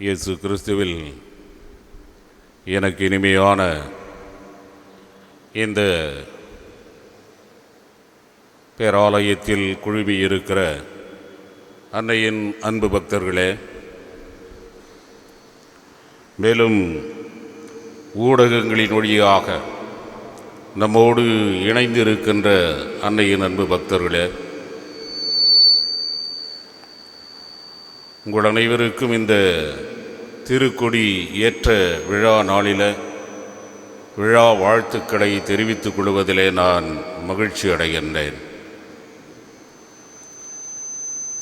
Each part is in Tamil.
இயேசு கிறிஸ்துவில் எனக்கு இனிமையான இந்த பேராலயத்தில் குழுவி இருக்கிற அன்னையின் அன்பு பக்தர்களே மேலும் ஊடகங்களின் வழியாக நம்மோடு இணைந்திருக்கின்ற அன்னையின் அன்பு பக்தர்களே உங்கள் அனைவருக்கும் இந்த திருக்கொடி ஏற்ற விழா நாளில் விழா வாழ்த்துக்களை தெரிவித்துக் கொள்வதிலே நான் மகிழ்ச்சி அடைகின்றேன்.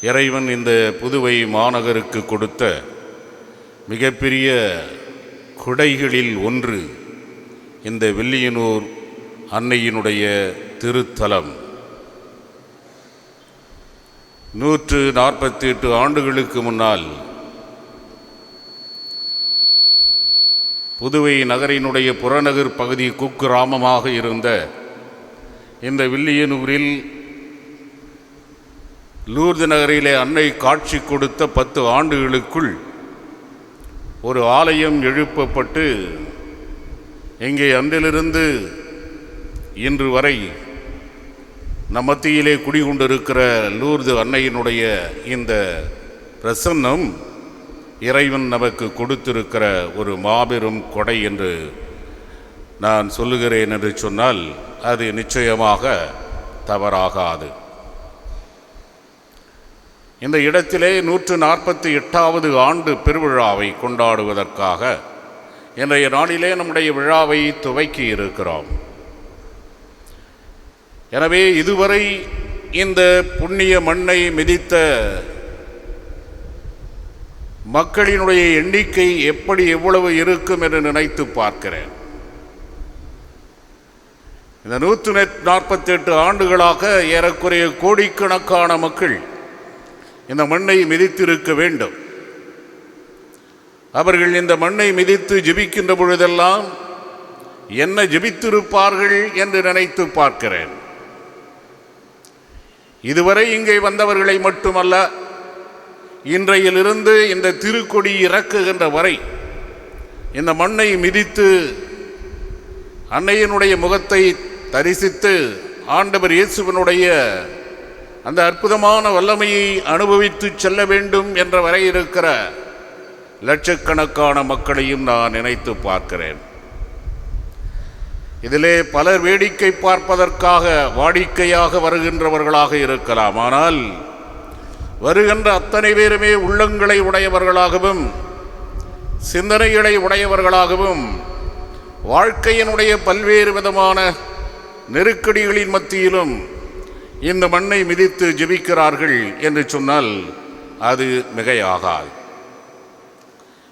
இறைவன் இந்த புதுவை மாநகருக்கு கொடுத்த மிகப்பெரிய குடைகளில் ஒன்று இந்த வில்லியனூர் அன்னையினுடைய திருத்தலம். நூற்று நாற்பத்தி எட்டு ஆண்டுகளுக்கு முன்னால் புதுவை நகரினுடைய புறநகர் பகுதி குக்கிராமமாக இருந்த இந்த வில்லியனூரில் லூர்து நகரிலே அன்னை காட்சி கொடுத்த பத்து ஆண்டுகளுக்குள் ஒரு ஆலயம் எழுப்பப்பட்டு இங்கே அன்றிலிருந்து இன்று வரை நம் மத்தியிலே குடிகொண்டிருக்கிற லூர்து அன்னையினுடைய இந்த பிரசன்னம் இறைவன் நமக்கு கொடுத்திருக்கிற ஒரு மாபெரும் கொடை என்று நான் சொல்லுகிறேன் என்று சொன்னால் அது நிச்சயமாக தவறாகாது. இந்த இடத்திலே நூற்று நாற்பத்தி எட்டாவது ஆண்டு பெருவிழாவை கொண்டாடுவதற்காக இன்றைய நாளிலே நம்முடைய விழாவை துவக்கி இருக்கிறோம். எனவே இதுவரை இந்த புண்ணிய மண்ணை மிதித்த மக்களினுடைய எண்ணிக்கை எப்படி எவ்வளவு இருக்கும் என்று நினைத்து பார்க்கிறேன். இந்த நூற்று நாற்பத்தி எட்டு ஆண்டுகளாக ஏறக்குறைய கோடிக்கணக்கான மக்கள் இந்த மண்ணை மிதித்திருக்க வேண்டும். அவர்கள் இந்த மண்ணை மிதித்து ஜெபிக்கின்ற பொழுதெல்லாம் என்ன ஜெபித்திருப்பார்கள் என்று நினைத்து பார்க்கிறேன். இதுவரை இங்கே வந்தவர்களை மட்டுமல்ல இன்றையிலிருந்து இந்த திருக்கொடி இறக்குகின்ற வரை இந்த மண்ணை மிதித்து அன்னையினுடைய முகத்தை தரிசித்து ஆண்டவர் இயேசுவனுடைய அந்த அற்புதமான வல்லமையை அனுபவித்து செல்ல வேண்டும் என்ற வரை இருக்கிற லட்சக்கணக்கான மக்களையும் நான் நினைத்து பார்க்கிறேன். இதிலே பலர் வேடிக்கை பார்ப்பதற்காக வாடிக்கையாக வருகின்றவர்களாக இருக்கலாம். ஆனால் வருகின்ற அத்தனை பேருமே உள்ளங்களை உடையவர்களாகவும் சிந்தனைகளை உடையவர்களாகவும் வாழ்க்கையினுடைய பல்வேறு விதமான நெருக்கடிகளின் மத்தியிலும் இந்த மண்ணை மிதித்து ஜெபிக்கிறார்கள் என்று சொன்னால் அது மிகையாகாது.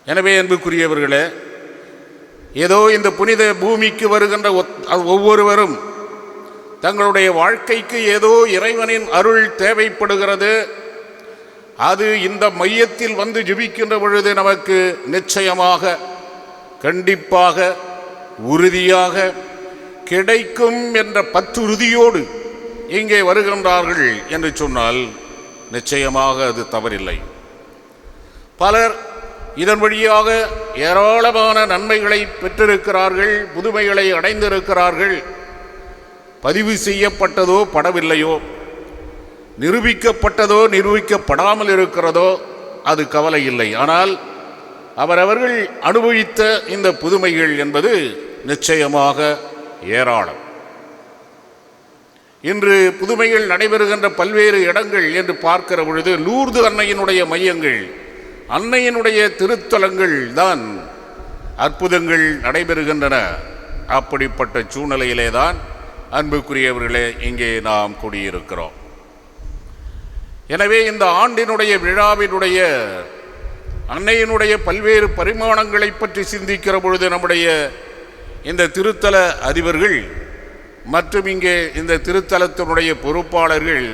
எனவே அன்புக்குரியவர்களே ஏதோ இந்த புனித பூமிக்கு வருகின்ற ஒத்- ஒவ்வொருவரும் தங்களுடைய வாழ்க்கைக்கு ஏதோ இறைவனின் அருள் தேவைப்படுகிறது அது இந்த மையத்தில் வந்து ஜெபிக்கின்ற பொழுது நமக்கு நிச்சயமாக கண்டிப்பாக உறுதியாக கிடைக்கும் என்ற பற்றுறுதியோடு இங்கே வருகின்றார்கள் என்று சொன்னால் நிச்சயமாக அது தவறில்லை. பலர் இதன் வழியாக ஏராளமான நன்மைகளை பெற்றிருக்கிறார்கள் புதுமைகளை அடைந்திருக்கிறார்கள். பதிவு செய்யப்பட்டதோ படவில்லையோ நிரூபிக்கப்பட்டதோ நிரூபிக்கப்படாமல் இருக்கிறதோ அது கவலை இல்லை. ஆனால் அவரவர்கள் அனுபவித்த இந்த புதுமைகள் என்பது நிச்சயமாக ஏராளம். இன்று புதுமைகள் நடைபெறுகின்ற பல்வேறு இடங்கள் என்று பார்க்கிற பொழுது லூர்து அன்னையினுடைய மையங்கள் அன்னையினுடைய திருத்தலங்கள் தான் அற்புதங்கள் நடைபெறுகின்றன. அப்படிப்பட்ட சூழ்நிலையிலே தான் அன்புக்குரியவர்களே இங்கே நாம் கூடியிருக்கிறோம். எனவே இந்த ஆண்டினுடைய விழாவினுடைய அன்னையினுடைய பல்வேறு பரிமாணங்களை பற்றி சிந்திக்கிற பொழுது நம்முடைய இந்த திருத்தல அதிபர்கள் மற்றும் இங்கே இந்த திருத்தலத்தினுடைய பொறுப்பாளர்கள்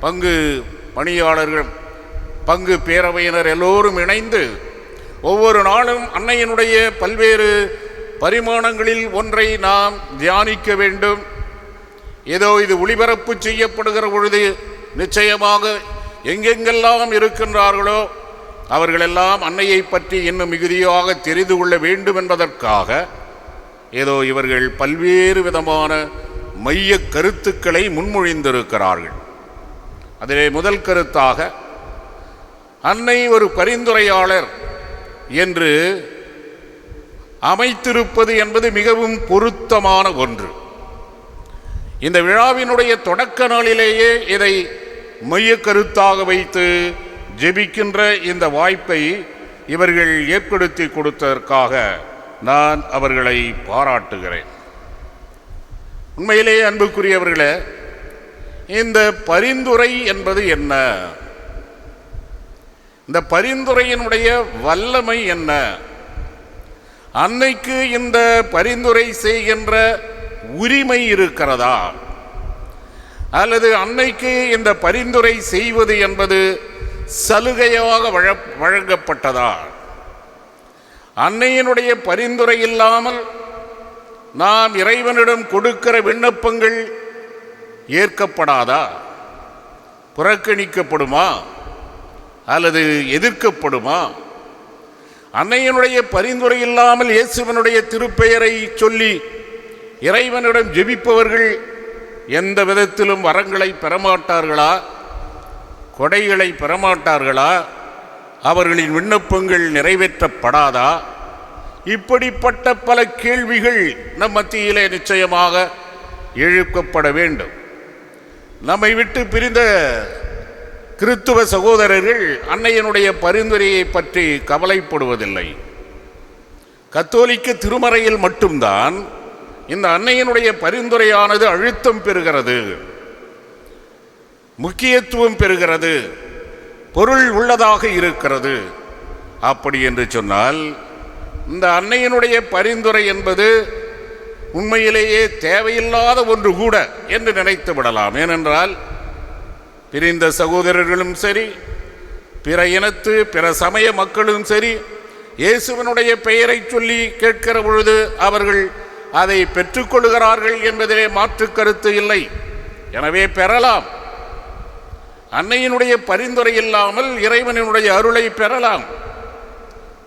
பங்கு பணியாளர்கள் பங்கு பேரவையினர் எல்லோரும் இணைந்து ஒவ்வொரு நாளும் அன்னையினுடைய பல்வேறு பரிமாணங்களில் ஒன்றை நாம் தியானிக்க வேண்டும். ஏதோ இது ஒளிபரப்பு செய்யப்படுகிற பொழுது நிச்சயமாக எங்கெங்கெல்லாம் இருக்கின்றார்களோ அவர்களெல்லாம் அன்னையை பற்றி இன்னும் மிகுதியாக தெரிந்து கொள்ள வேண்டும் என்பதற்காக ஏதோ இவர்கள் பல்வேறு விதமான மைய கருத்துக்களை முன்மொழிந்திருக்கிறார்கள். அதிலே முதல் கருத்தாக அன்னை ஒரு பரிந்துரையாளர் என்று அமைத்திருப்பது என்பது மிகவும் பொருத்தமான ஒன்று. இந்த விழாவினுடைய தொடக்க நாளிலேயே இதை மைய கருத்தாக வைத்து ஜெபிக்கின்ற இந்த வாய்ப்பை இவர்கள் ஏற்படுத்தி கொடுத்ததற்காக நான் அவர்களை பாராட்டுகிறேன். உண்மையிலேயே அன்புக்குரியவர்களே இந்த பரிந்துரை என்பது என்ன? இந்த பரிந்துரையினுடைய வல்லமை என்ன? அன்னைக்கு இந்த பரிந்துரை செய்கின்ற உரிமை இருக்கிறதா? அல்லது அன்னைக்கு இந்த பரிந்துரை செய்வது என்பது சலுகையாக வழ- வழங்கப்பட்டதா? அன்னையினுடைய பரிந்துரை இல்லாமல் நாம் இறைவனிடம் கொடுக்கிற விண்ணப்பங்கள் ஏற்கப்படாதா? புறக்கணிக்கப்படுமா? அல்லது எதிர்க்கப்படுமா? அன்னையினுடைய பரிந்துரை இல்லாமல் இயேசுவனுடைய திருப்பெயரை சொல்லி இறைவனிடம் ஜெபிப்பவர்கள் எந்த விதத்திலும் வரங்களை பெறமாட்டார்களா? கொடைகளை பெறமாட்டார்களா? அவர்களின் விண்ணப்பங்கள் நிறைவேற்றப்படாதா? இப்படிப்பட்ட பல கேள்விகள் நம் மத்தியிலே நிச்சயமாக எழுப்பப்பட வேண்டும். நம்மை விட்டு பிரிந்த கிறித்துவ சகோதரர்கள் அன்னையனுடைய பரிந்துரையை பற்றி கவலைப்படுவதில்லை. கத்தோலிக்க திருமறையில் மட்டும்தான் இந்த அன்னையினுடைய பரிந்துரையானது அழுத்தம் பெறுகிறது. முக்கியத்துவம் பெறுகிறது. பொருள் உள்ளதாக இருக்கிறது. அப்படி என்று சொன்னால் இந்த அன்னையினுடைய பரிந்துரை என்பது உண்மையிலேயே தேவையில்லாத ஒன்று கூட என்று நினைத்து விடலாம். ஏனென்றால் பிரிந்த சகோதரர்களும் சரி பிற இனத்து பிற சமய மக்களும் சரி இயேசுவனுடைய பெயரை சொல்லி கேட்கிற பொழுது அவர்கள் அதை பெற்றுக்கொள்கிறார்கள் என்பதிலே மாற்று கருத்து இல்லை. எனவே பெறலாம். அன்னையினுடைய பரிந்துரை இல்லாமல் இறைவனினுடைய அருளை பெறலாம்.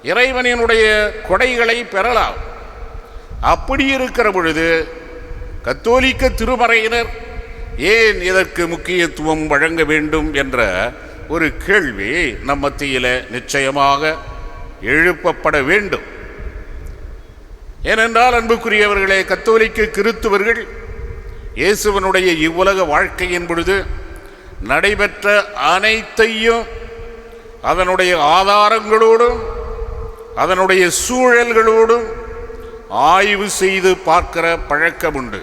இறைவனினுடைய கொடைகளை பெறலாம். அப்படி இருக்கிற பொழுது கத்தோலிக்க திருமறையினர் ஏன் இதற்கு முக்கியத்துவம் வழங்க வேண்டும் என்ற ஒரு கேள்வி நம் மத்தியில் நிச்சயமாக எழுப்பப்பட வேண்டும். ஏனென்றால் அன்புக்குரியவர்களே கத்தோலிக்க கிறித்துவர்கள் இயேசுவனுடைய இவ்வுலக வாழ்க்கையின் பொழுது நடைபெற்ற அனைத்தையும் அதனுடைய ஆதாரங்களோடும் அதனுடைய சூழல்களோடும் ஆய்வு செய்து பார்க்கிற பழக்கம் உண்டு.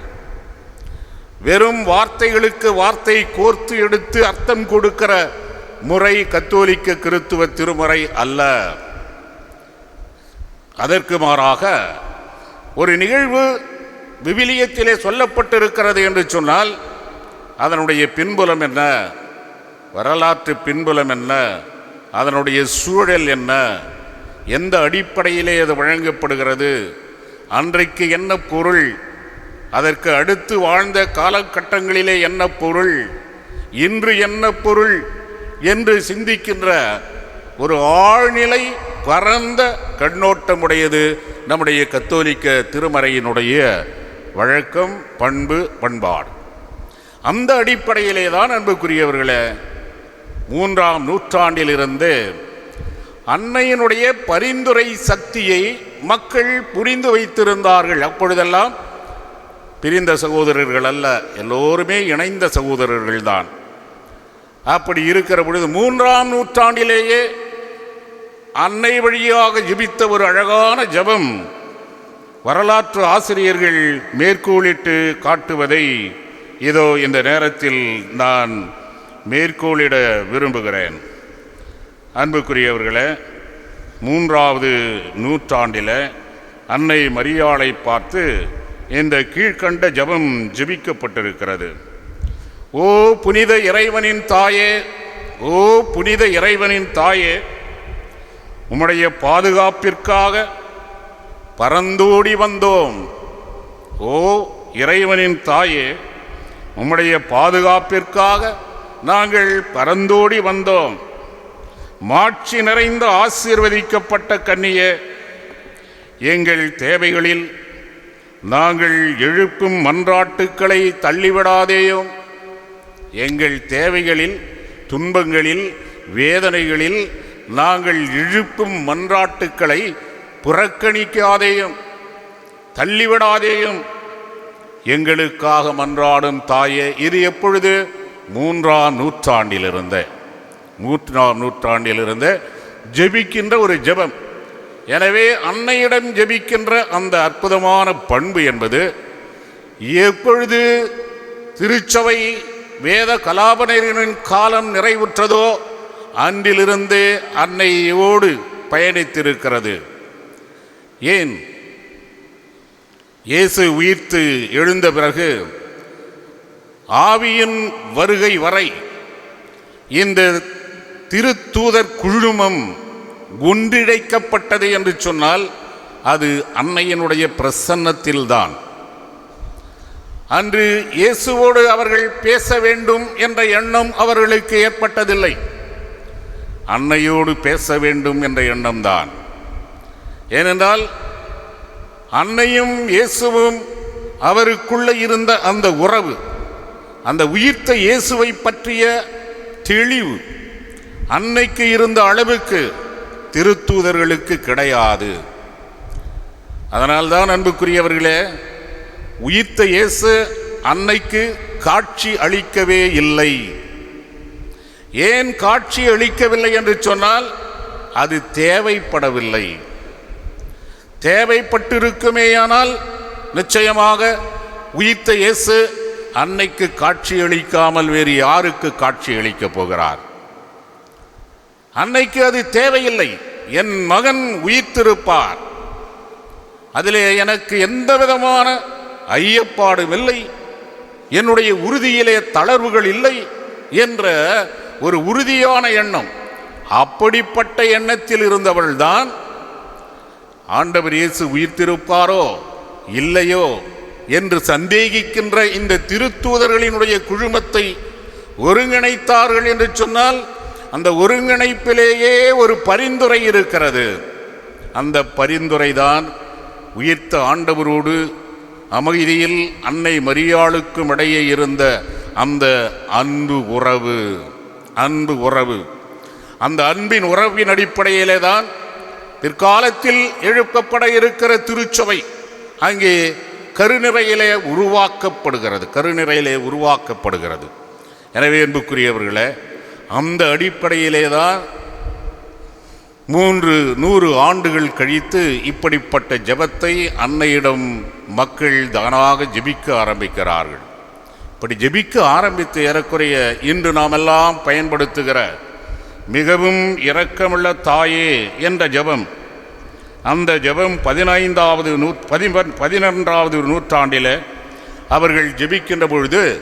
வெறும் வார்த்தைகளுக்கு வார்த்தை கோர்த்து எடுத்து அர்த்தம் கொடுக்கிற முறை கத்தோலிக்க கிறித்துவ திருமுறை அல்ல. அதற்கு மாறாக ஒரு நிகழ்வு விவிலியத்திலே சொல்லப்பட்டிருக்கிறது என்று சொன்னால் அதனுடைய பின்புலம் என்ன? வரலாற்று பின்புலம் என்ன? அதனுடைய சூழல் என்ன? எந்த அடிப்படையிலே அது வழங்கப்படுகிறது? அன்றைக்கு என்ன பொருள்? அதற்கு அடுத்து வாழ்ந்த காலகட்டங்களிலே என்ன பொருள்? இன்று என்ன பொருள்? என்று சிந்திக்கின்ற ஒரு ஆழ்நிலை பரந்த கண்ணோட்டமுடையது நம்முடைய கத்தோலிக்க திருமறையினுடைய வழக்கம் பண்பு பண்பாடு. அந்த அடிப்படையிலே தான் அன்புக்குரியவர்களே மூன்றாம் நூற்றாண்டிலிருந்து அன்னையினுடைய பரிந்துரை சக்தியை மக்கள் புரிந்து வைத்திருந்தார்கள். அப்பொழுதெல்லாம் பிரிந்த சகோதரர்கள் அல்ல எல்லோருமே இணைந்த சகோதரர்கள் தான் அப்படி இருக்கிற பொழுது மூன்றாம் நூற்றாண்டிலேயே அன்னை வழியாக ஜெபித்த ஒரு அழகான ஜெபம். வரலாற்று ஆசிரியர்கள் மேற்கோளிட்டு காட்டுவதை இதோ இந்த நேரத்தில் நான் மேற்கோளிட விரும்புகிறேன். அன்புக்குரியவர்களே மூன்றாவது நூற்றாண்டில் அன்னை மரியாளை பார்த்து இந்த கீழ்க்கண்ட ஜெபம் ஜெபிக்கப்பட்டிருக்கிறது. ஓ புனித இறைவனின் தாயே ஓ புனித இறைவனின் தாயே உம்முடைய பாதுகாப்பிற்காக பறந்தோடி வந்தோம். ஓ இறைவனின் தாயே உம்முடைய பாதுகாப்பிற்காக நாங்கள் பறந்தோடி வந்தோம். மாட்சி நிறைந்த ஆசீர்வதிக்கப்பட்ட கன்னியே எங்கள் தேவைகளில் நாங்கள் எழுப்பும் மன்றாட்டுக்களை தள்ளிவிடாதேயும். எங்கள் தேவைகளில் துன்பங்களில் வேதனைகளில் நாங்கள் இழுப்பும் மன்றாட்டுக்களை புறக்கணிக்காதேயும் தள்ளிவிடாதேயும். எங்களுக்காக மன்றாடும் தாயே இது எப்பொழுது? மூன்றாம் நூற்றாண்டிலிருந்த. மூன்றாம் நூற்றாண்டில் இருந்த ஜெபிக்கின்ற ஒரு ஜெபம். எனவே அன்னையிடம் ஜெபிக்கின்ற அந்த அற்புதமான பண்பு என்பது எப்பொழுது திருச்சபை வேத கலாபனரின் காலம் நிறைவுற்றதோ அன்றிலிருந்தே அன்னையோடு பயணித்திருக்கிறது. ஏன்? இயேசு உயிர்த்து எழுந்த பிறகு ஆவியின் வருகை வரை இந்த திருத்தூதர் குழுமம் ஒன்றிணைக்கப்பட்டது என்று சொன்னால் அது அன்னையினுடைய பிரசன்னத்தில்தான். அன்று இயேசுவோடு அவர்கள் பேச வேண்டும் என்ற எண்ணம் அவர்களுக்கு ஏற்பட்டதில்லை. அன்னையோடு பேச வேண்டும் என்ற எண்ணம்தான். ஏனென்றால் அன்னையும் இயேசுவும் அவருக்குள்ளே இருந்த அந்த உறவு அந்த உயிர்த்த இயேசுவை பற்றிய தெளிவு அன்னைக்கு இருந்த அளவுக்கு திருத்தூதர்களுக்கு கிடையாது. அதனால்தான் அன்புக்குரியவர்களே உயிர்த்த இயேசு அன்னைக்கு காட்சி அளிக்கவே இல்லை. ஏன் காட்சி அளிக்கவில்லை என்று சொன்னால் அது தேவைப்படவில்லை. தேவைப்பட்டிருக்குமேயானால் நிச்சயமாக உயிர்த்த இயேசு அன்னைக்கு காட்சி அளிக்காமல் வேறு யாருக்கு காட்சி அளிக்கப் போகிறார்? அன்னைக்கு அது தேவையில்லை. என் மகன் உயிர்த்திருப்பார். அதிலே எனக்கு எந்த விதமான ஐயப்பாடும் இல்லை. என்னுடைய உறுதியிலே தளர்வுகள் இல்லை என்ற ஒரு உறுதியான எண்ணம். அப்படிப்பட்ட எண்ணத்தில் இருந்தவள்தான் ஆண்டவர் இயேசு உயிர்த்திருப்பாரோ இல்லையோ என்று சந்தேகிக்கின்ற இந்த திருத்தூதர்களினுடைய குழுமத்தை ஒருங்கிணைத்தார்கள் என்று சொன்னால் அந்த ஒருங்கிணைப்பிலேயே ஒரு பரிந்துரை இருக்கிறது. அந்த பரிந்துரைதான் உயிர்த்த ஆண்டவரோடு அமைதியில் அன்னை மரியாளுக்கும் இடையே இருந்த அந்த அன்பு உறவு. அன்பு உறவு. அந்த அன்பின் உறவின் அடிப்படையிலே தான் பிற்காலத்தில் எழுப்பப்பட இருக்கிற திருச்சபை அங்கே கருநிறையிலே உருவாக்கப்படுகிறது கருநிறையிலே உருவாக்கப்படுகிறது. எனவே அன்புக்குரியவர்களே அந்த அடிப்படையிலே தான் மூன்று நூறு ஆண்டுகள் கழித்து இப்படிப்பட்ட ஜெபத்தை அன்னையிடம் மக்கள் தானாக ஜெபிக்க ஆரம்பிக்கிறார்கள். இப்படி ஜெபிக்க ஆரம்பித்து ஏறக்குறைய இன்று நாமெல்லாம் பயன்படுத்துகிற மிகவும் இரக்கமுள்ள தாயே என்ற ஜெபம். அந்த ஜெபம் பதினைந்தாவது நூ பதி பதினொன்றாவது நூற்றாண்டில் அவர்கள் ஜெபிக்கின்ற பொழுது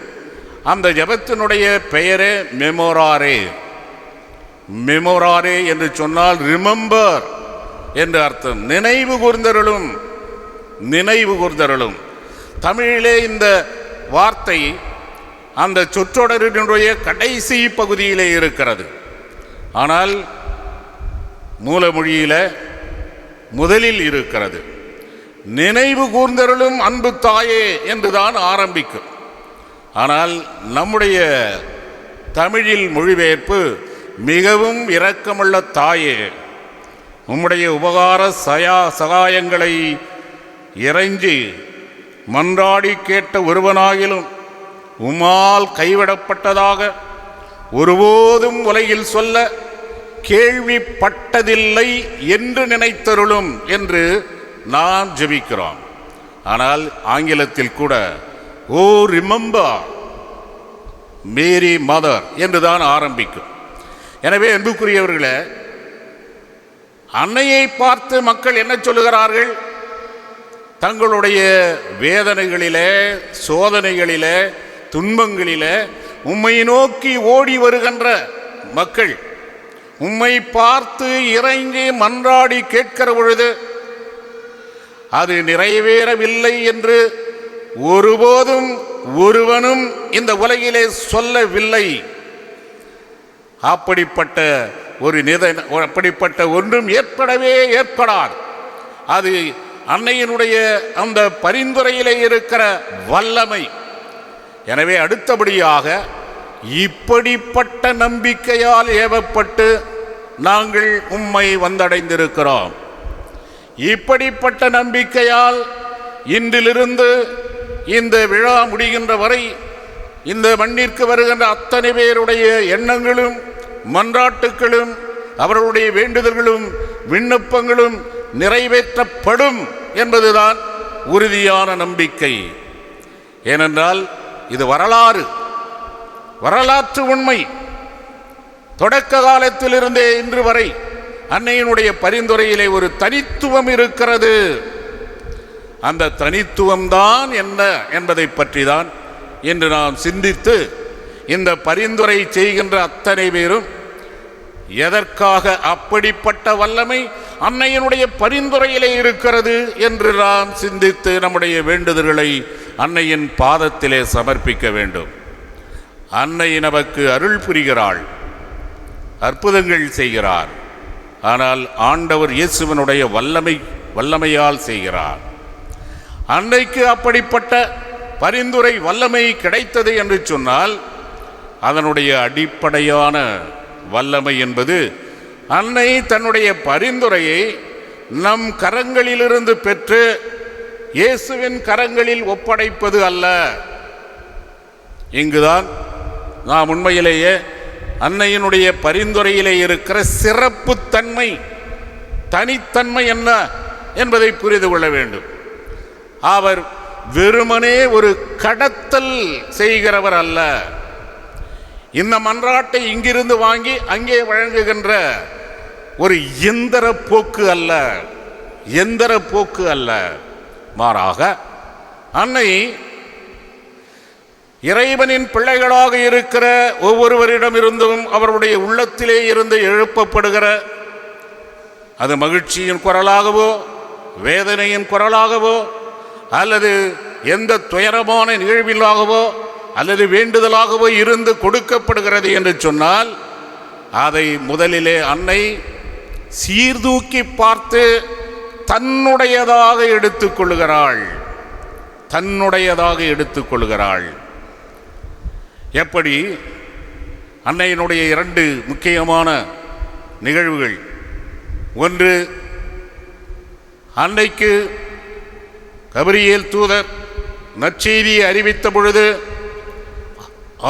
அந்த ஜெபத்தினுடைய பெயரே மெமோராரே. மெமோராரே என்று சொன்னால் ரிமெம்பர் என்று அர்த்தம். நினைவு கூர்ந்தருளும் நினைவு கூர்ந்தருளும். தமிழிலே இந்த வார்த்தை அந்த சொற்றொடரினுடைய கடைசி பகுதியிலே இருக்கிறது. ஆனால் மூலமொழியில் முதலில் இருக்கிறது. நினைவு கூர்ந்தருளும் அன்பு தாயே என்றுதான் ஆரம்பிக்கும் ஆனால் நம்முடைய தமிழில் மொழிபெயர்ப்பு மிகவும் இரக்கமுள்ள தாயே. உம்முடைய உபகார சயா சகாயங்களை இறைஞ்சி மன்றாடி கேட்ட ஒருவனாகிலும் உமால் கைவிடப்பட்டதாக ஒருபோதும் உலகில் சொல்ல கேள்விப்பட்டதில்லை என்று நினைத்தருளும் என்று நாம் ஜெபிக்கிறோம். ஆனால் ஆங்கிலத்தில் கூட ஓ ரிமம்பர் மேரி மதர் என்றுதான் ஆரம்பிக்கும். எனவே அன்புக்குரியவர்களே அன்னையை பார்த்து மக்கள் என்ன சொல்லுகிறார்கள்? தங்களுடைய வேதனைகளிலே சோதனைகளிலே துன்பங்களிலே உம்மை நோக்கி ஓடி வருகின்ற மக்கள் உம்மை பார்த்து இறங்கி மன்றாடி கேட்கிற பொழுது அது நிறைவேறவில்லை என்று ஒருபோதும் ஒருவனும் இந்த உலகிலே சொல்லவில்லை. அப்படிப்பட்ட ஒரு நித அப்படிப்பட்ட ஒன்றும் ஏற்படவே ஏற்படாது. அது அன்னையினுடைய அந்த பரிந்துரையிலே இருக்கிற வல்லமை. எனவே அடுத்தபடியாக இப்படிப்பட்ட நம்பிக்கையால் ஏவப்பட்டு நாங்கள் உம்மை வந்தடைந்திருக்கிறோம். இப்படிப்பட்ட நம்பிக்கையால் இன்றிலிருந்து இந்த விழா முடிகின்ற வரை இந்த மண்ணிற்கு வருகின்ற அத்தனை பேருடைய எண்ணங்களும் மன்றாட்டுக்களும் அவர்களுடைய வேண்டுதல்களும் விண்ணப்பங்களும் நிறைவேற்றப்படும் என்பதுதான் உறுதியான நம்பிக்கை. ஏனென்றால் இது வரலாறு. வரலாற்று உண்மை. தொடக்க காலத்திலிருந்தே இன்று வரை அன்னையினுடைய பரிந்துரையிலே ஒரு தனித்துவம் இருக்கிறது. அந்த தனித்துவம்தான் என்ன என்பதை பற்றி தான் இன்று நாம் சிந்தித்து இந்த பரிந்துரை செய்கின்ற அத்தனை பேரும் எதற்காக அப்படிப்பட்ட வல்லமை அன்னையினுடைய பரிந்துரையிலே இருக்கிறது என்று நாம் சிந்தித்து நம்முடைய வேண்டுதல்களை அன்னையின் பாதத்திலே சமர்ப்பிக்க வேண்டும். அன்னை நமக்கு அருள் புரிகிறாள். அற்புதங்கள் செய்கிறார். ஆனால் ஆண்டவர் இயேசுவனுடைய வல்லமை வல்லமையால் செய்கிறார். அன்னைக்கு அப்படிப்பட்ட பரிந்துரை வல்லமை கிடைத்தது என்று சொன்னால் அதனுடைய அடிப்படையான வல்லமை என்பது அன்னை தன்னுடைய பரிந்துரையை நம் கரங்களிலிருந்து பெற்று இயேசுவின் கரங்களில் ஒப்படைப்பது அல்ல. இங்குதான் நாம் உண்மையிலேயே அன்னையினுடைய பரிந்துரையிலே இருக்கிற சிறப்புத்தன்மை தனித்தன்மை என்ன என்பதை புரிந்து கொள்ள வேண்டும். அவர் வெறுமனே ஒரு கடத்தல் செய்கிறவர் அல்ல. இந்த மன்றாட்டை இங்கிருந்து வாங்கி அங்கே வழங்குகின்ற ஒரு எந்திர போக்கு அல்ல. எந்திர போக்கு அல்ல. மாறாக அன்னை இறைவனின் பிள்ளைகளாக இருக்கிற ஒவ்வொருவரிடமிருந்தும் அவருடைய உள்ளத்திலே இருந்து எழுப்பப்படுகிற அது மகிழ்ச்சியின் குரலாகவோ வேதனையின் குரலாகவோ அல்லது எந்த துயரமான நிகழ்விலாகவோ அல்லது வேண்டுதலாகவோ இருந்து கொடுக்கப்படுகிறது என்று சொன்னால் அதை முதலிலே அன்னை சீர்தூக்கி பார்த்து தன்னுடையதாக எடுத்துக்கொள்கிறாள் தன்னுடையதாக எடுத்துக்கொள்கிறாள் எப்படி? அன்னையினுடைய இரண்டு முக்கியமான நிகழ்வுகள். ஒன்று அன்னைக்கு கபரியேல் தூதர் நற்செய்தியை அறிவித்த பொழுது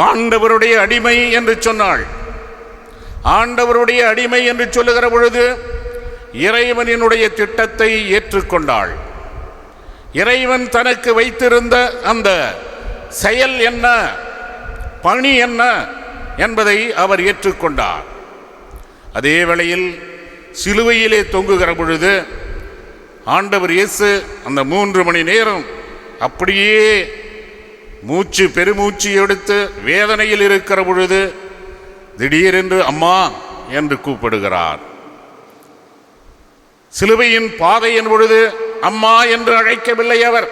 ஆண்டவருடைய அடிமை என்று சொன்னாள். ஆண்டவருடைய அடிமை என்று சொல்லுகிற பொழுது இறைவனினுடைய திட்டத்தை ஏற்றுக்கொண்டாள். இறைவன் தனக்கு வைத்திருந்த அந்த செயல் என்ன பணி என்ன என்பதை அவர் ஏற்றுக்கொண்டார். அதே வேளையில் சிலுவையிலே தொங்குகிற பொழுது ஆண்டவர் இயேசு அந்த மூன்று மணி நேரம் அப்படியே மூச்சு பெருமூச்சு எடுத்து வேதனையில் இருக்கிற பொழுது திடீரென்று அம்மா என்று கூப்பிடுகிறார். சிலுவையின் பாதையின் பொழுது அம்மா என்று அழைக்கவில்லை அவர்.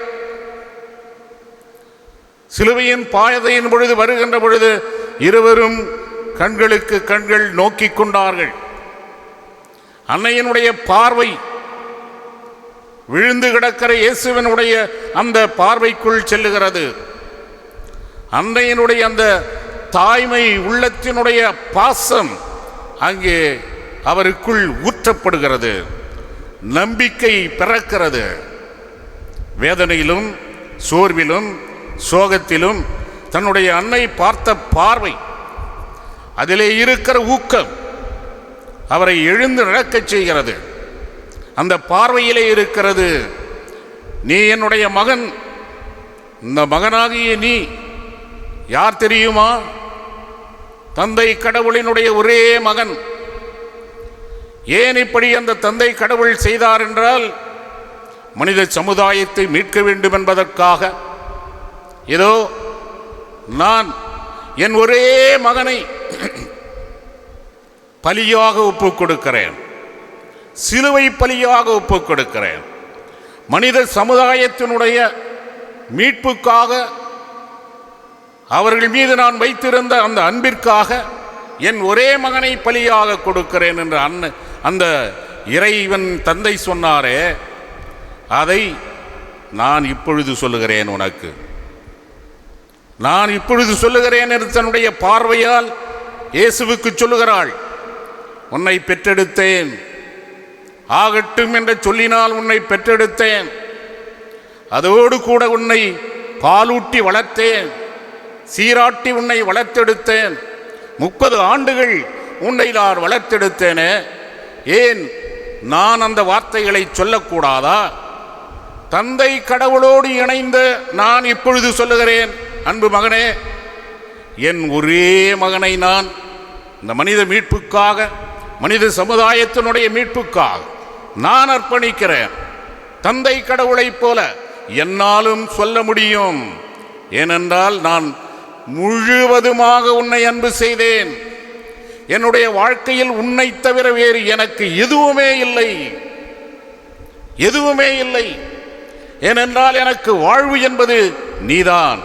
சிலுவையின் பாதையின் பொழுது வருகின்ற பொழுது இருவரும் கண்களுக்கு கண்கள் நோக்கிக் கொண்டார்கள். அன்னையினுடைய பார்வை விழுந்து கிடக்கிற இயேசுவனுடைய அந்த பார்வைக்குள் செல்லுகிறது. அன்னையினுடைய அந்த தாய்மை உள்ளத்தினுடைய பாசம் அங்கே அவருக்குள் ஊற்றப்படுகிறது நம்பிக்கை பிறக்கிறது. வேதனையிலும் சோர்விலும் சோகத்திலும் தன்னுடைய அன்னை பார்த்த பார்வை அதிலே இருக்கிற ஊக்கம் அவரை எழுந்து நடக்கச் செய்கிறது. அந்த பார்வையிலே இருக்கிறது நீ என்னுடைய மகன் இந்த மகனாகிய நீ யார் தெரியுமா? தந்தை கடவுளினுடைய ஒரே மகன். ஏன் இப்படி அந்த தந்தை கடவுள் செய்தார் என்றால் மனித சமுதாயத்தை மீட்க வேண்டும் என்பதற்காக. ஏதோ நான் என் ஒரே மகனை பலியாக ஒப்புக் கொடுக்கிறேன். சிலுவை பலியாக ஒப்புக் கொடுக்கிறேன். மனித சமுதாயத்தினுடைய மீட்புக்காக அவர்கள் மீது நான் வைத்திருந்த அந்த அன்பிற்காக என் ஒரே மகனை பலியாக கொடுக்கிறேன் என்று அண்ணன் அந்த இறைவன் தந்தை சொன்னாரே அதை நான் இப்பொழுது சொல்லுகிறேன் உனக்கு. நான் இப்பொழுது சொல்லுகிறேன் என்று தன்னுடைய பார்வையால் இயேசுவுக்கு சொல்லுகிறாள் உன்னை பெற்றெடுத்தேன். ஆகட்டும் என்று சொல்லினால் உன்னை பெற்றெடுத்தேன். அதோடு கூட உன்னை பாலூட்டி வளர்த்தேன். சீராட்டி உன்னை வளர்த்தெடுத்தேன். முப்பது ஆண்டுகள் உன்னை நான் வளர்த்தெடுத்தேனே. ஏன் நான் அந்த வார்த்தைகளை சொல்லக்கூடாதா? தந்தை கடவுளோடு இணைந்து நான் இப்பொழுது சொல்லுகிறேன். அன்பு மகனே என் ஒரே மகனை நான் இந்த மனித மீட்புக்காக மனித சமுதாயத்தினுடைய மீட்புக்காக நான் அர்ப்பணிக்கிறேன். தந்தை கடவுளைப் போல என்னாலும் சொல்ல முடியும். ஏனென்றால் நான் முழுவதுமாக உன்னை அன்பு செய்தேன். என்னுடைய வாழ்க்கையில் உன்னை தவிர வேறு எனக்கு எதுவுமே இல்லை. எதுவுமே இல்லை. ஏனென்றால் எனக்கு வாழ்வு என்பது நீதான்.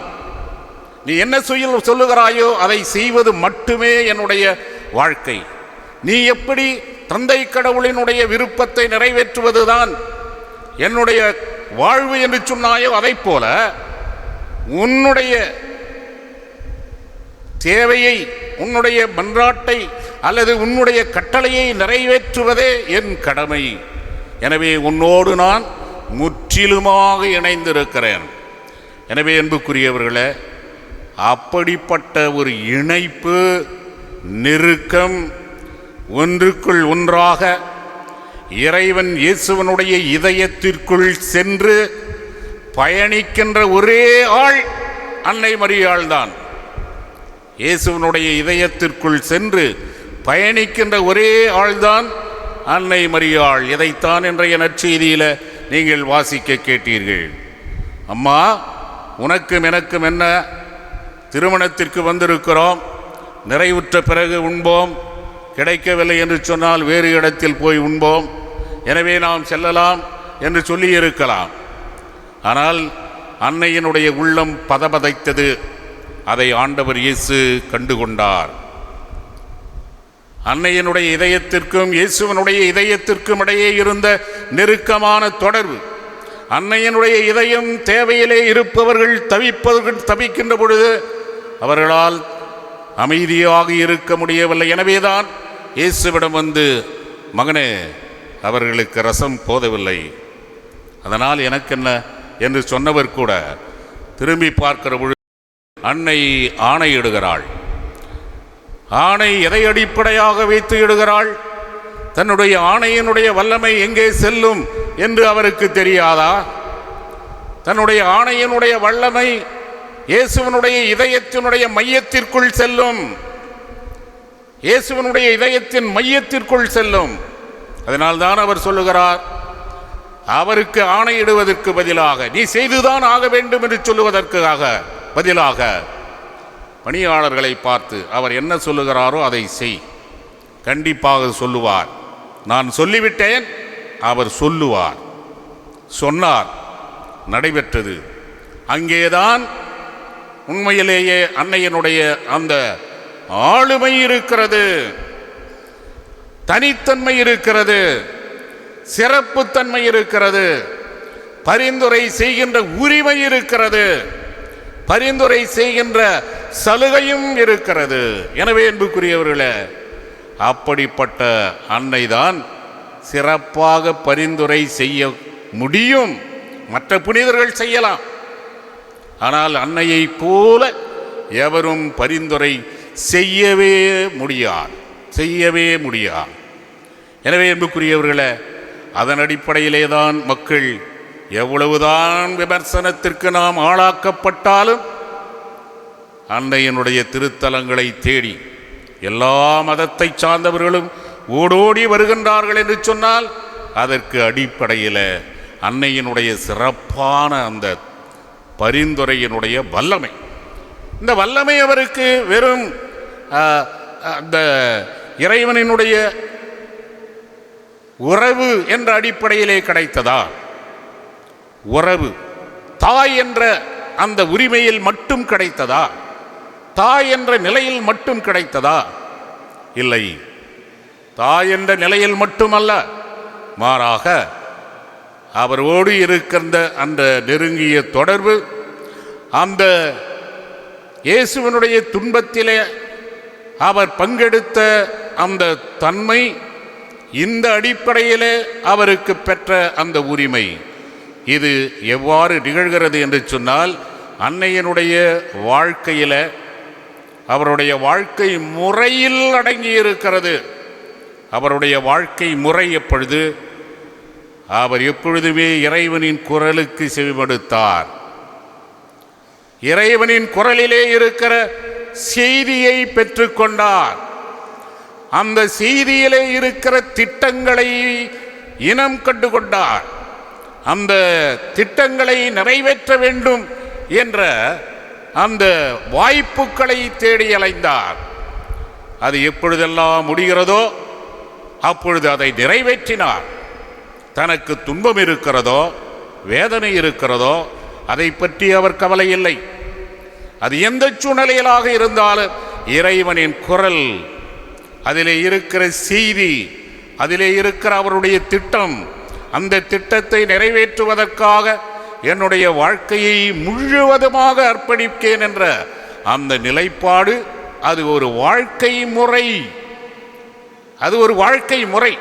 நீ என்ன செய்ய சொல்லுகிறாயோ அதை செய்வது மட்டுமே என்னுடைய வாழ்க்கை. நீ எப்படி தந்தை கடவுளினுடைய விருப்பத்தை நிறைவேற்றுவதுதான் என்னுடைய வாழ்வு என்று சொன்னாயோ அதைப் போல உன்னுடைய தேவையை உன்னுடைய மன்றாட்டை அல்லது உன்னுடைய கட்டளையை நிறைவேற்றுவதே என் கடமை. எனவே உன்னோடு நான் முற்றிலுமாக இணைந்திருக்கிறேன். எனவே அன்புக்குரியவர்களே அப்படிப்பட்ட ஒரு இணைப்பு நெருக்கம் ஒன்றுக்குள் ஒன்றாக இறைவன் இயேசுவனுடைய இதயத்திற்குள் சென்று பயணிக்கின்ற ஒரே ஆள் அன்னை மரியாள்தான். இயேசுவனுடைய இதயத்திற்குள் சென்று பயணிக்கின்ற ஒரே ஆள்தான் அன்னை மரியாள். இதைத்தான் இன்றைய நற்செய்தியில் நீங்கள் வாசிக்க கேட்டீர்கள். அம்மா உனக்கும் எனக்கும் என்ன? திருமணத்திற்கு வந்திருக்கிறோம். நிறைவுற்ற பிறகு உண்போம். கிடைக்கவில்லை என்று சொன்னால் வேறு இடத்தில் போய் உண்போம். எனவே நாம் செல்லலாம் என்று சொல்லியிருக்கலாம். ஆனால் அன்னையினுடைய உள்ளம் பதபதைத்தது. அதை ஆண்டவர் இயேசு கண்டுகொண்டார். அன்னையனுடைய இதயத்திற்கும் இயேசுவனுடைய இதயத்திற்கும் இடையே இருந்த நெருக்கமான தொடர்பு அன்னையனுடைய இதயம் தேவையிலே இருப்பவர்கள் தவிப்பவர்கள் தவிக்கின்ற பொழுது அவர்களால் அமைதியாக இருக்க முடியவில்லை. எனவேதான் இயேசுவிடம் வந்து மகனே அவர்களுக்கு ரசம் போதவில்லை. அதனால் எனக்கென்ன என்று சொன்னவர் கூட திரும்பி பார்க்கிற பொழுது அன்னை ஆணையிடுகிறாள் ஆணை எதை அடிப்படையாக வைத்து இடுகிறாள்? தன்னுடைய ஆணையினுடைய வல்லமை எங்கே செல்லும் என்று அவருக்கு தெரியாதா? தன்னுடைய ஆணையினுடைய வல்லமை இயேசுவனுடைய இதயத்தினுடைய மையத்திற்குள் செல்லும். இயேசுவனுடைய இதயத்தின் மையத்திற்குள் செல்லும். அதனால்தான் அவர் சொல்லுகிறார் அவருக்கு ஆணையிடுவதற்கு பதிலாக நீ செய்துதான் ஆக வேண்டும் என்று சொல்லுவதற்காக. பதிலாக பணியாளர்களை பார்த்து அவர் என்ன சொல்லுகிறாரோ அதை செய். கண்டிப்பாக சொல்லுவார். நான் சொல்லிவிட்டேன் அவர் சொல்லுவார். சொன்னார். நடைபெற்றது. அங்கேதான் உண்மையிலேயே அன்னையனுடைய அந்த ஆளுமை இருக்கிறது. தனித்தன்மை இருக்கிறது. சிறப்புத்தன்மை இருக்கிறது. பரிந்துரை செய்கின்ற உரிமை இருக்கிறது. பரிந்துரை செய்கின்ற சலுகையும் இருக்கிறது. எனவே அன்புக்குரியவர்களே அப்படிப்பட்ட அன்னைதான் சிறப்பாக பரிந்துரை செய்ய முடியும். மற்ற புனிதர்கள் செய்யலாம். ஆனால் அன்னையைப் போல எவரும் பரிந்துரை செய்யவே முடியாது. செய்யவே முடியாது. எனவே என்புக்குரியவர்களே அதன் அடிப்படையிலே தான் மக்கள் எவ்வளவுதான் விமர்சனத்திற்கு நாம் ஆளாக்கப்பட்டாலும் அன்னையினுடைய திருத்தலங்களை தேடி எல்லா மதத்தை சார்ந்தவர்களும் ஓடோடி வருகின்றார்கள் என்று சொன்னால் அதற்கு அடிப்படையில் அன்னையினுடைய சிறப்பான அந்த பரிந்துரையினுடைய வல்லமை. இந்த வல்லமை அவருக்கு வெறும் அந்த இறைவனினுடைய உறவு என்ற அடிப்படையிலே கிடைத்ததா? உறவு. தாய் என்ற அந்த உரிமையில் மட்டும் கிடைத்ததா? தாய் என்ற நிலையில் மட்டும் கிடைத்ததா? இல்லை. தாய் என்ற நிலையில் மட்டுமல்ல மாறாக அவரோடு இருக்கின்ற அந்த நெருங்கிய தொடர்பு அந்த இயேசுவனுடைய துன்பத்திலே அவர் பங்கெடுத்த அந்த தன்மை இந்த அடிப்படையிலே அவருக்கு பெற்ற அந்த உரிமை. இது எவ்வாறு நிகழ்கிறது என்று சொன்னால் அன்னையனுடைய வாழ்க்கையில் அவருடைய வாழ்க்கை முறையில் அடங்கி இருக்கிறது அவருடைய வாழ்க்கை முறை எப்பொழுது? அவர் எப்பொழுதுமே இறைவனின் குரலுக்கு செவிமடுத்தார். இறைவனின் குரலிலே இருக்கிற செய்தியை பெற்றுக்கொண்டார் அந்த செய்தியிலே இருக்கிற திட்டங்களை இனம் கண்டு கொண்டார் அந்த திட்டங்களை நிறைவேற்ற வேண்டும் என்ற அந்த வாய்ப்புகளை தேடி அலைந்தார். அது எப்பொழுதெல்லாம் முடிகிறதோ அப்பொழுது அதை நிறைவேற்றினார். தனக்கு துன்பம் இருக்கிறதோ வேதனை இருக்கிறதோ அதை பற்றி அவர் கவலை இல்லை. அது எந்த சூழ்நிலையிலாக இருந்தாலும் இறைவனின் குரல் அதிலே இருக்கிற செய்தி அதிலே இருக்கிற அவருடைய திட்டம் அந்த திட்டத்தை நிறைவேற்றுவதற்காக என்னுடைய வாழ்க்கையை முழுவதுமாக அர்ப்பணிக்கேன் என்ற அந்த நிலைப்பாடு அது ஒரு வாழ்க்கை முறை. அது ஒரு வாழ்க்கை முறை.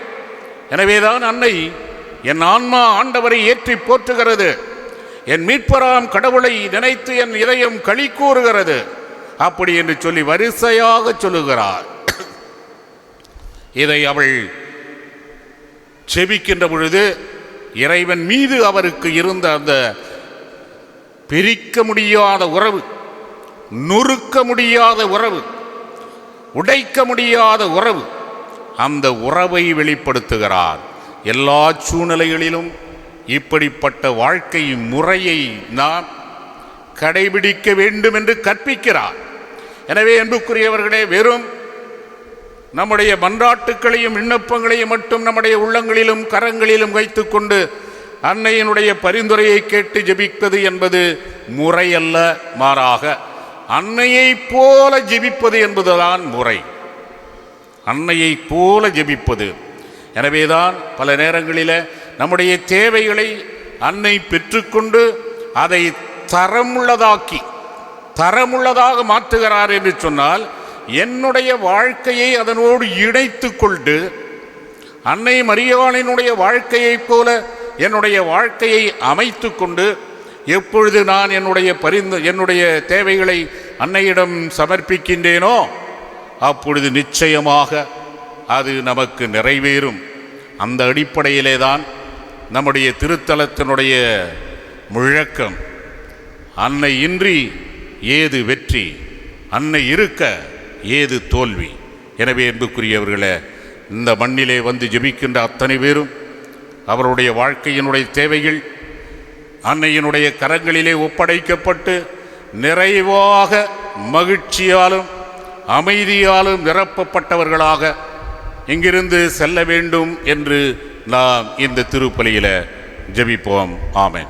எனவேதான் அன்னை என் ஆன்மா ஆண்டவரை ஏற்றி போற்றுகிறது. என் மீட்பராம் கடவுளை நினைத்து என் இதயம் களி கூறுகிறது. அப்படி என்று சொல்லி வரிசையாக சொல்லுகிறார். இதை அவள் செபிக்கின்ற பொழுது இறைவன் மீது அவருக்கு இருந்த அந்த பிரிக்க முடியாத உறவு நொறுக்க முடியாத உறவு உடைக்க முடியாத உறவு அந்த உறவை வெளிப்படுத்துகிறார். எல்லா சூழ்நிலைகளிலும் இப்படிப்பட்ட வாழ்க்கை முறையை நாம் கடைபிடிக்க வேண்டும் என்று கற்பிக்கிறார். எனவே அன்புக்குரியவர்களே வெறும் நம்முடைய மன்றாட்டுக்களையும் விண்ணப்பங்களையும் மட்டும் நம்முடைய உள்ளங்களிலும் கரங்களிலும் வைத்துக்கொண்டு அன்னையினுடைய பரிந்துரையை கேட்டு ஜெபிப்பது என்பது முறையல்ல மாறாக அன்னையைப் போல ஜெபிப்பது என்பதுதான் முறை. அன்னையைப் போல ஜெபிப்பது. எனவேதான் பல நேரங்களில் நம்முடைய தேவைகளை அன்னை பெற்றுக்கொண்டு அதை தரமுள்ளதாக்கி தரமுள்ளதாக மாற்றுகிறார் என்று சொன்னால் என்னுடைய வாழ்க்கையை அதனோடு இணைத்து கொண்டு அன்னை மரியாளினுடைய வாழ்க்கையைப் போல என்னுடைய வாழ்க்கையை அமைத்து கொண்டு எப்பொழுது நான் என்னுடைய பரிந்து என்னுடைய தேவைகளை அன்னையிடம் சமர்ப்பிக்கின்றேனோ அப்பொழுது நிச்சயமாக அது நமக்கு நிறைவேறும். அந்த அடிப்படையிலே தான் நம்முடைய திருத்தலத்தினுடைய முழக்கம். அன்னை இன்றி ஏது வெற்றி? அன்னை இருக்க ஏது தோல்வி? எனவே அன்புக்குரியவர்களே இந்த மண்ணிலே வந்து ஜெபிக்கின்ற அத்தனை பேரும் அவருடைய வாழ்க்கையினுடைய தேவைகள் அன்னையினுடைய கரங்களிலே ஒப்படைக்கப்பட்டு நிறைவாக மகிழ்ச்சியாலும் அமைதியாலும் நிரப்பப்பட்டவர்களாக இங்கிருந்து செல்ல வேண்டும் என்று நாம் இந்த திருப்பலியில் ஜெபிப்போம். ஆமேன்.